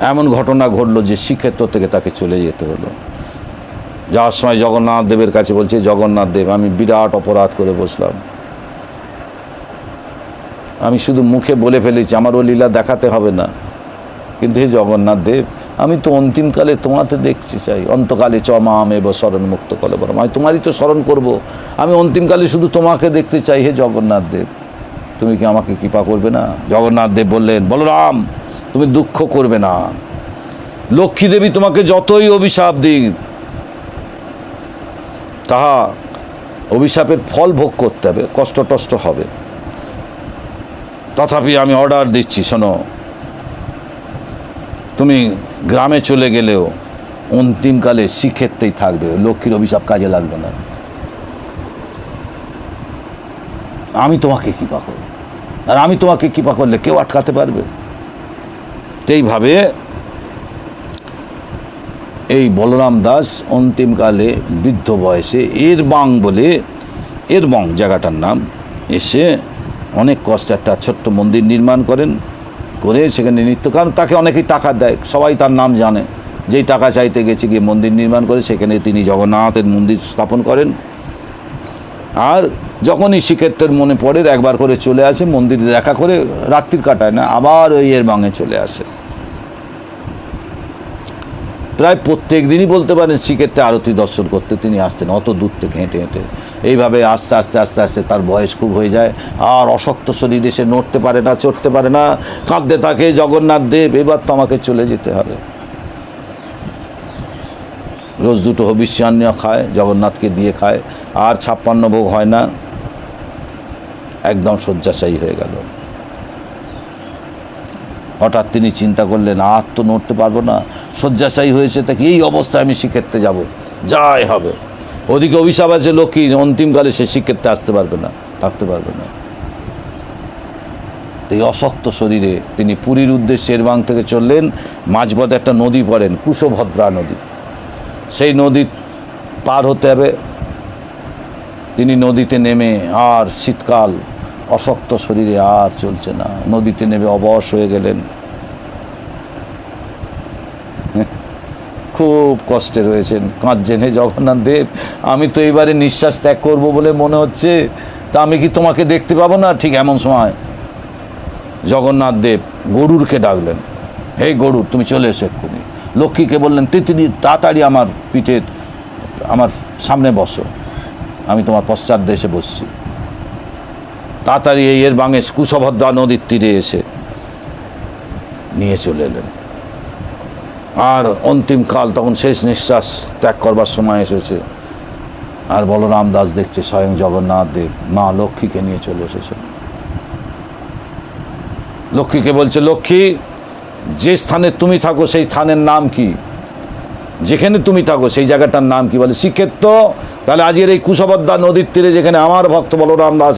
এমন ঘটনা ঘটলো যে শ্রীক্ষেত্র থেকে তাকে চলে যেতে হলো। যাওয়ার সময় জগন্নাথ দেবের কাছে বলছে, জগন্নাথ দেব, আমি বিরাট অপরাধ করে বসলাম। আমি শুধু মুখে বলে ফেলেছি, আমার ও লীলা দেখাতে হবে না। কিন্তু হে জগন্নাথ দেব, আমি তো অন্তিমকালে তোমাতে দেখতে চাই। অন্তকালে চ মা আমি স্মরণ মুক্ত কলে বরং আমি তোমারই তো স্মরণ করব। আমি অন্তিমকালে শুধু তোমাকে দেখতে চাই, হে জগন্নাথ দেব। তুমি কি আমাকে কৃপা করবে না? জগন্নাথ দেব বললেন, বলরাম তুমি দুঃখ করবে না। লক্ষ্মী দেবী তোমাকে যতই অভিশাপ দিক তাহা অভিশাপের ফল ভোগ করতে হবে, কষ্ট টষ্ট হবে। তথাপি আমি অর্ডার দিচ্ছি, শোনো। তুমি গ্রামে চলে গেলেও অন্তিমকালে শিক্ষেত্রেই থাকবে, লক্ষ্মীর অভিশাপ কাজে লাগবে না। আমি তোমাকে কৃপা করব। আর আমি তোমাকে কৃপা করলে কেউ আটকাতে পারবে? তো এইভাবে এই বলরাম দাস অন্তিমকালে বৃদ্ধ বয়সে এর বাং বলে এর বং জায়গাটার নাম। এসে অনেক কষ্টে একটা ছোট্ট মন্দির নির্মাণ করেন, করে সেখানে নিত্য, কারণ তাকে অনেকেই টাকা দেয়, সবাই তার নাম জানে। যেই টাকা চাইতে গেছে গিয়ে মন্দির নির্মাণ করে, সেখানে তিনি জগন্নাথের মন্দির স্থাপন করেন। আর যখনই শ্রীক্ষেত্রের মনে পড়ে, একবার করে চলে আসে, মন্দিরে দেখা করে রাত্রির কাটায় না, আবার ওই এর বাঙে চলে আসে। প্রায় প্রত্যেক দিনই বলতে পারেন শ্রীক্ষেত্রে আরতি দর্শন করতে তিনি আসতেন, অত দূর থেকে হেঁটে হেঁটে। এইভাবে আস্তে আস্তে আস্তে আস্তে তার বয়স খুব হয়ে যায়। আর অশক্ত শরীর এসে নড়তে পারে না, চড়তে পারে না। কাঁদতে থাকে, জগন্নাথ দেব, এবার তো আমাকে চলে যেতে হবে। রোজ দুটো হবিষ্যান্ন খায়, জগন্নাথকে দিয়ে খায়। আর ছাপ্পান্ন ভোগ হয় না। একদম শয্যাশায়ী হয়ে গেল। হঠাৎ তিনি চিন্তা করলেন, আর তো নড়তে পারব না, শয্যাশায়ী হয়েছে তাকে এই অবস্থায় আমি শিক্ষেত্রে যাব? যাই হবে। ওদিকে অভিশাপ আছে লক্ষ্মী অন্তিমকালে সে শিক্ষেত্রে আসতে পারবে না, থাকতে পারবে না। এই অশক্ত শরীরে তিনি পুরীর উদ্দেশ্যে শেরবাং থেকে চললেন, মাঝপথে একটা নদী পড়েন, কুশভদ্রা নদী। সেই নদী পার হতে হবে। তিনি নদীতে নেমে আর শীতকাল অশক্ত শরীরে আর চলছে না। নদীতে নেমে অবশ হয়ে গেলেন। খুব কষ্টে রয়েছেন। কাঁদছেন হে জগন্নাথ দেব। আমি তো এবারে নিঃশ্বাস ত্যাগ করব বলে মনে হচ্ছে। তা আমি কি তোমাকে দেখতে পাবো না? ঠিক এমন সময় জগন্নাথ দেব গরুরকে ডাকলেন। হে গরুর, তুমি চলে এসো এক্ষুনি। লক্ষ্মীকে বললেন তিতিনি তাড়াতাড়ি আমার পিঠে, আমার সামনে বসো। আমি তোমার পশ্চাৎ দেশে বসছি। তাড়াতাড়ি এই এর বাঙে কুশভদ্রা নদীর তীরে এসে নিয়ে চলে এলেন। আর অন্তিমকাল তখন শেষ নিঃশ্বাস ত্যাগ করবার সময় এসেছে। আর বলরাম দাস দেখছে স্বয়ং জগন্নাথ দেব, মা লক্ষ্মীকে নিয়ে চলে এসেছে লক্ষ্মীকে বলছে, লক্ষ্মী, যে স্থানে তুমি থাকো সেই স্থানের নাম কি? যেখানে তুমি থাকো সেই জায়গাটার নাম কি? বলে, শ্রীক্ষেত্র। তাহলে আজকের এই কুশভদ্রা নদীর তীরে যেখানে আমার ভক্ত বলরাম দাস